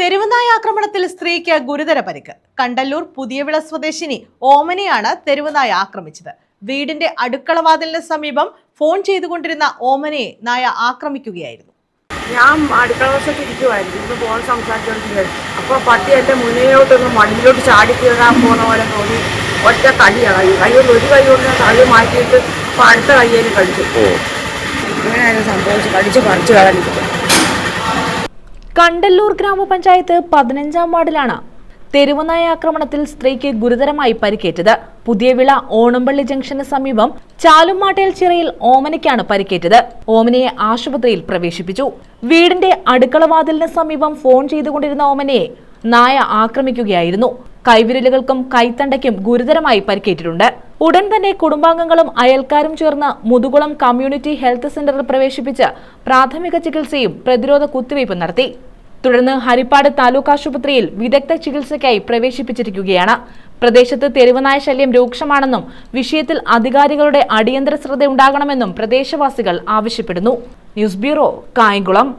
തെരുവുനായ ആക്രമണത്തിൽ സ്ത്രീക്ക് ഗുരുതര പരിക്ക്. കണ്ടല്ലൂർ പുതിയവിള സ്വദേശിനി ഓമനയാണ് തെരുവുനായ ആക്രമിച്ചത്. വീടിന്റെ അടുക്കളവാതിലിന് സമീപം ഫോൺ ചെയ്തുകൊണ്ടിരുന്ന ഓമനയെ നായ ആക്രമിക്കുകയായിരുന്നു. ഞാൻ അടുക്കള വശത്ത് ഇരിക്കുമായിരുന്നു ഇന്ന് ഫോൺ സംസാരിച്ചുകൊണ്ടിരിക്കുകയായിരുന്നു അപ്പോൾ പട്ടി എന്റെ മുന്നിലോട്ടൊന്ന് മണ്ണിലോട്ട് ചാടി കീറാൻ പോകുന്ന പോലെ തോന്നി. ഒറ്റ കടിയാണ് കൈ കൈ കൊണ്ട് ഒരു കൈ കൊണ്ട് തള്ളി മാറ്റിയിട്ട് അപ്പോൾ അടുത്ത കയ്യിൽ കടിച്ചു. ഇങ്ങനെയായിരുന്നു സംഭവിച്ചു. കടിച്ച് പറിച്ചു കളഞ്ഞിട്ട്. കണ്ടല്ലൂർ ഗ്രാമപഞ്ചായത്ത് പതിനഞ്ചാം വാർഡിലാണ് തെരുവുനായ ആക്രമണത്തിൽ സ്ത്രീക്ക് ഗുരുതരമായി പരിക്കേറ്റത്. പുതിയവിള ഓണംപള്ളി ജംഗ്ഷന് സമീപം ചാലുമാട്ടേൽ ചിറയിൽ ഓമനയ്ക്കാണ് പരിക്കേറ്റത്. ഓമനയെ ആശുപത്രിയിൽ പ്രവേശിപ്പിച്ചു. വീടിന്റെ അടുക്കളവാതിലിന് സമീപം ഫോൺ ചെയ്തുകൊണ്ടിരുന്ന ഓമനയെ നായ ആക്രമിക്കുകയായിരുന്നു. കൈവിരലുകൾക്കും കൈത്തണ്ടയ്ക്കും ഗുരുതരമായി പരിക്കേറ്റിട്ടുണ്ട്. ഉടൻ തന്നെ കുടുംബാംഗങ്ങളും അയൽക്കാരും ചേർന്ന് മുതുകുളം കമ്മ്യൂണിറ്റി ഹെൽത്ത് സെന്ററിൽ പ്രവേശിപ്പിച്ച് പ്രാഥമിക ചികിത്സയും പ്രതിരോധ കുത്തിവയ്പും നടത്തി. തുടർന്ന് ഹരിപ്പാട് താലൂക്ക് ആശുപത്രിയിൽ വിദഗ്ധ ചികിത്സയ്ക്കായി പ്രവേശിപ്പിച്ചിരിക്കുകയാണ്. പ്രദേശത്ത് തെരുവനായ ശല്യം രൂക്ഷമാണെന്നും വിഷയത്തിൽ അധികാരികളുടെ അടിയന്തര ശ്രദ്ധ ഉണ്ടാകണമെന്നും പ്രദേശവാസികൾ ആവശ്യപ്പെടുന്നു. News bureau Kayamkulam.